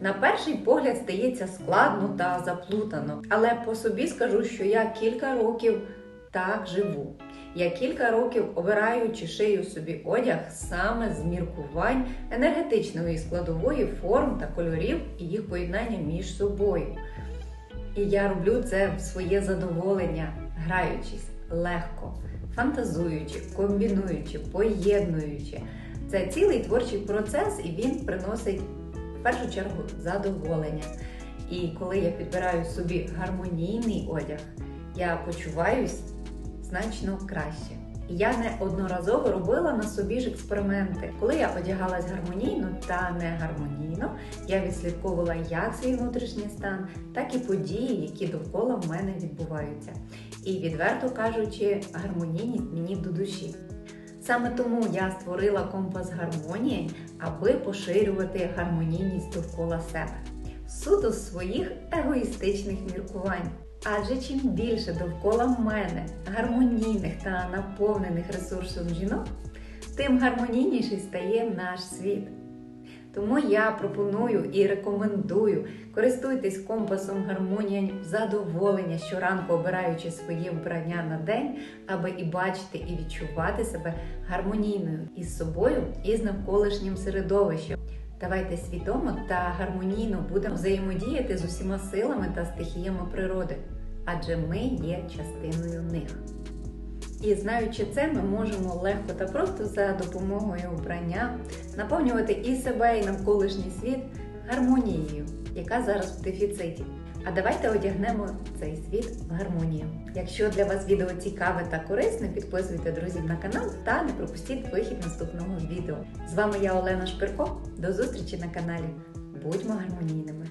На перший погляд стається складно та заплутано, але по собі скажу, що я кілька років так живу. Я кілька років обираю чи шию собі одяг саме з міркувань енергетичної складової форм та кольорів і їх поєднання між собою. І я роблю це в своє задоволення, граючись легко, фантазуючи, комбінуючи, поєднуючи. Це цілий творчий процес, і він приносить першу чергу задоволення. І коли я підбираю собі гармонійний одяг, я почуваюсь значно краще. Я неодноразово робила на собі ж експерименти. Коли я одягалась гармонійно та не гармонійно, я відслідковувала як свій внутрішній стан, так і події, які довкола в мене відбуваються. І відверто кажучи, гармонійність мені до душі. Саме тому я створила компас гармонії, аби поширювати гармонійність довкола себе. Суто своїх егоїстичних міркувань. Адже чим більше довкола мене гармонійних та наповнених ресурсом жінок, тим гармонійніший стає наш світ. Тому я пропоную і рекомендую користуйтесь компасом гармонія задоволення щоранку обираючи своє вбрання на день, аби і бачити, і відчувати себе гармонійною із собою і з навколишнім середовищем. Давайте свідомо та гармонійно будемо взаємодіяти з усіма силами та стихіями природи, адже ми є частиною них. І знаючи це, ми можемо легко та просто за допомогою обрання наповнювати і себе, і навколишній світ гармонією, яка зараз в дефіциті. А давайте одягнемо цей світ в гармонію. Якщо для вас відео цікаве та корисне, підписуйте друзів на канал та не пропустіть вихід наступного відео. З вами я Олена Шпирко. До зустрічі на каналі. Будьмо гармонійними!